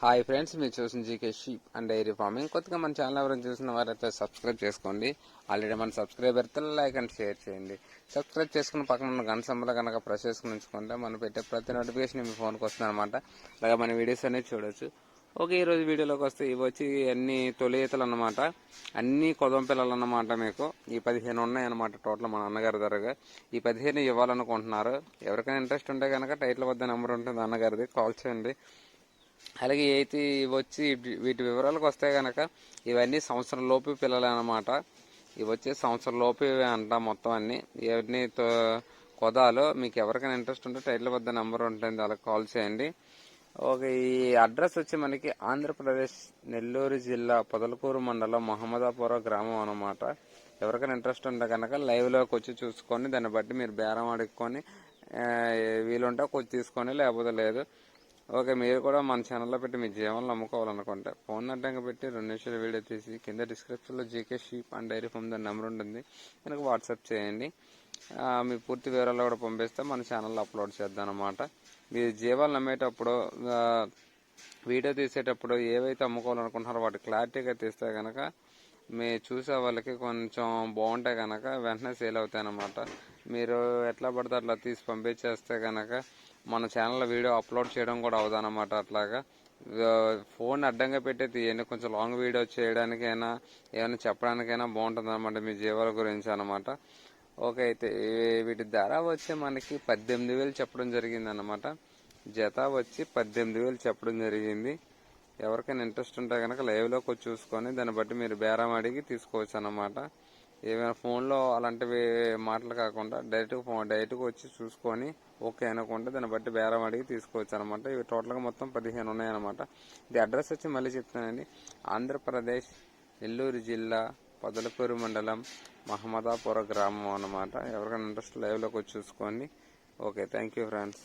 Hi friends మీరు చూసిన GK sheep and dairy farming కొత్తగా మన ఛానల్ ఎవరైనా చూసిన వారైతే సబ్స్క్రైబ్ చేసుకోండి. ఆల్రెడీ మన సబ్స్క్రైబర్ లైక్ అండ్ షేర్ చేయండి. సబ్స్క్రైబ్ చేసుకున్న పక్కన ఉన్న గంట సంబల కనుక ప్రెస్ చేసుకుని ఉంచుకుంటే మనం పెట్టే ప్రతి నోటిఫికేషన్ మీ ఫోన్కి వస్తుంది అనమాట అలాగే మన వీడియోస్ అనేవి చూడొచ్చు. ఓకే ఈరోజు వీడియోలోకి వస్తే ఇవి వచ్చి అన్ని తొలి ఈతలు అన్నమాట. అన్ని కొదం పిల్లలు అన్నమాట మీకు. ఈ పదిహేను ఉన్నాయి అన్నమాట టోటల్ మన అన్నగారి ధరగా ఈ పదిహేను ఇవ్వాలనుకుంటున్నారు. ఎవరికైనా ఇంట్రెస్ట్ ఉంటే కనుక టైటిల్ వద్ద నెంబర్ ఉంటుంది అన్నగారిది. కాల్ చేయండి. అలాగే అయితే వచ్చి వీటి వివరాలకు వస్తే కనుక ఇవన్నీ సంవత్సరం లోపు పిల్లలు అనమాట ఇవి వచ్చి సంవత్సరం లోపు అంట మొత్తం అన్ని. ఇవన్నీ తో- కొదాలు మీకు ఎవరికైనా ఇంట్రెస్ట్ ఉంటే టైటిల్ వద్ద నెంబర్ ఉంటుంది అలా కాల్ చేయండి. ఓకే ఈ అడ్రస్ వచ్చి మనకి ఆంధ్రప్రదేశ్ నెల్లూరు జిల్లా పొదలకూరు మండలం మహమ్మదాపురం గ్రామం అన్నమాట. ఎవరికైనా ఇంట్రెస్ట్ ఉంటే కనుక లైవ్లోకి వచ్చి చూసుకొని దాన్ని బట్టి మీరు బేరం అడుక్కొని వీలుంటే కొంచెం తీసుకొని లేకపోతే లేదు. ఓకే మీరు కూడా మన ఛానల్లో పెట్టి మీ జీవనం అమ్ముకోవాలనుకుంటే ఫోన్ అడ్డంగా పెట్టి రెండు నిమిషాలు వీడియో తీసి కింద డిస్క్రిప్షన్లో GK sheep and dairy farm దాని నెంబర్ ఉంటుంది. కనుక వాట్సాప్ చేయండి. మీ పూర్తి వివరాలు కూడా పంపిస్తే మన ఛానల్లో అప్లోడ్ చేద్దాం అనమాట మీరు జీవాలు నమ్మేటప్పుడు వీడియో తీసేటప్పుడు ఏవైతే అమ్ముకోవాలనుకుంటున్నారో వాటి క్లారిటీగా తీస్తే కనుక మీ చూసే వాళ్ళకి కొంచెం బాగుంటాయి కనుక వెంటనే సేల్ అవుతాయి అన్నమాట మీరు ఎట్లా పడితే అట్లా తీసి పంపించేస్తే కనుక మన ఛానల్లో వీడియో అప్లోడ్ చేయడం కూడా అవుదన్నమాట అట్లాగా. ఫోన్ అడ్డంగా పెట్టి తీయండి. కొంచెం లాంగ్ వీడియో చేయడానికైనా ఏమైనా చెప్పడానికైనా బాగుంటుంది అనమాట మీ జీవాల గురించి అనమాట ఓకే అయితే వీటి ధర వచ్చి మనకి పద్దెనిమిది వేలు చెప్పడం జరిగింది అనమాట జత వచ్చి పద్దెనిమిది వేలు చెప్పడం జరిగింది. ఎవరికైనా ఇంట్రెస్ట్ ఉంటే కనుక లైవ్లోకి వచ్చి చూసుకొని దాన్ని బట్టి మీరు బేరం అడిగి తీసుకోవచ్చు అనమాట ఏమైనా ఫోన్లో అలాంటివి మాటలు కాకుండా డైరెక్ట్గా ఫోన్ డైరెక్ట్గా వచ్చి చూసుకొని ఓకే అనుకుంటే దాన్ని బట్టి బేరం అడిగి తీసుకోవచ్చు అనమాట ఇవి టోటల్గా మొత్తం పదిహేను ఉన్నాయన్నమాట. ఇది అడ్రస్ వచ్చి మళ్ళీ చెప్తానండి ఆంధ్రప్రదేశ్ నెల్లూరు జిల్లా పొదలకూరు మండలం మహమ్మదాపుర గ్రామం అన్నమాట. ఎవరికైనా ఇంట్రెస్ట్ లైవ్లోకి వచ్చి చూసుకోండి. Okay thank you friends